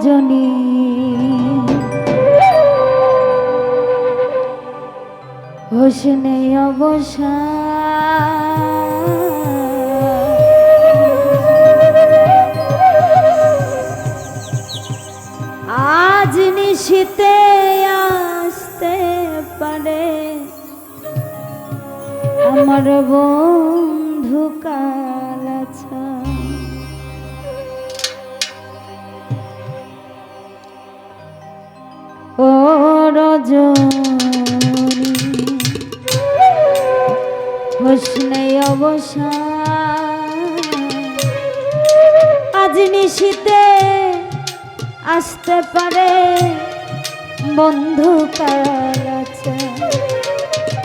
রজনী। হোসনে অবসা। আজ নিশিতে আসতে পারে আমার বন্ধু রজনী হোসনে অবসা আজ নিশিতে আসতে পারে বন্ধু কালাচা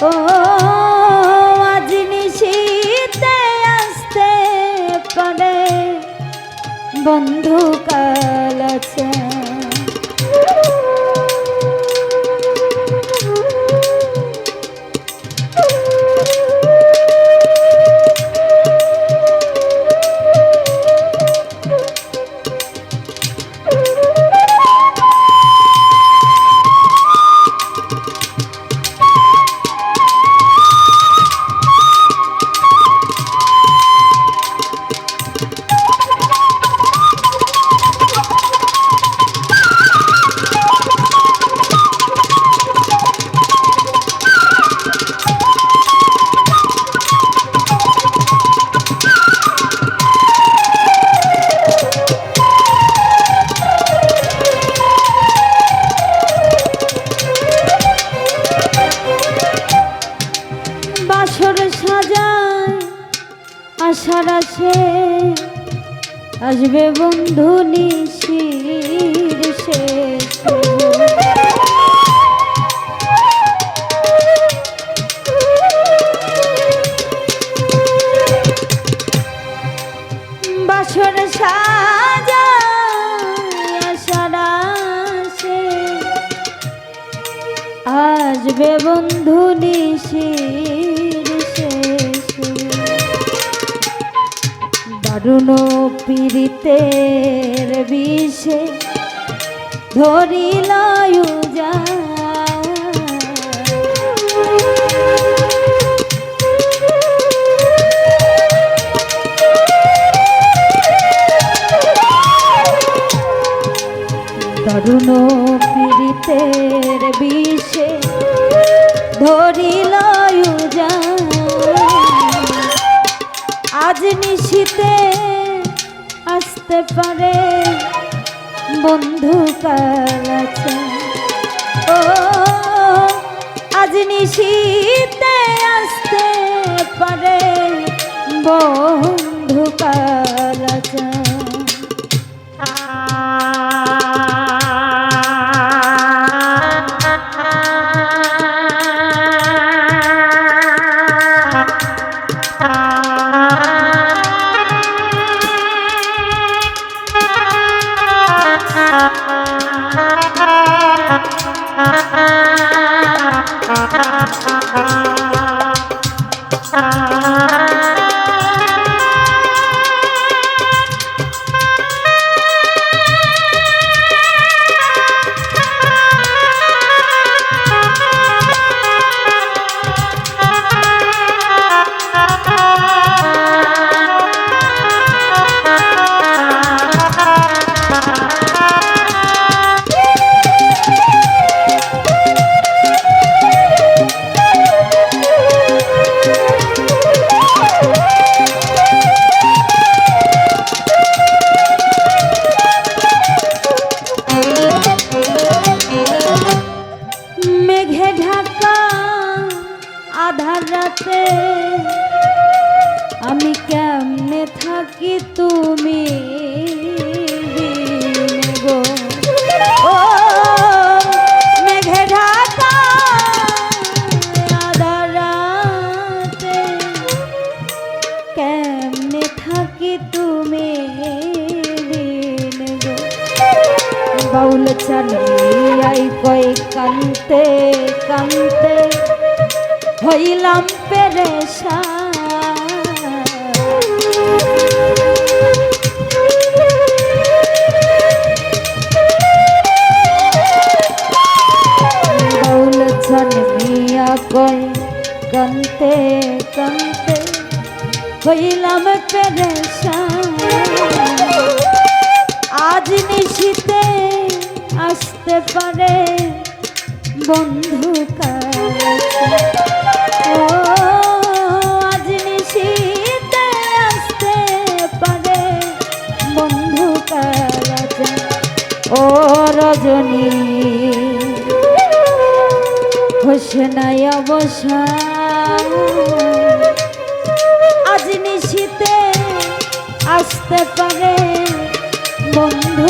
ও, আজ নিশিতে আসতে পারে বন্ধু কালাচা আশার আসে আসবে বন্ধু নিশির শেষে। আসবে বন্ধু নিশির দারুণ পীড়িতের বিষে ধরিল যা দারুণ পীড়িতের বিষে ধরিল যা আজ নিশিতে আসতে পারে বন্ধু কালাচা ও আজ নিশিতে আসতে পারে বন্ধু কালাচা রাতে আমি কেমনে থাকি তুমি গো? মেঘে তুমি চালিয়াই কই কান্তে কান্তে হইলাম পেরেশা জন্মিয়া কই কানতে কানতে হইলাম পেরেশা আজ নিশিতে আসতে পারে বন্ধু কাছে চরণে হোসেনায় অবসা আজ নিশীতে আসতে পারে বন্ধু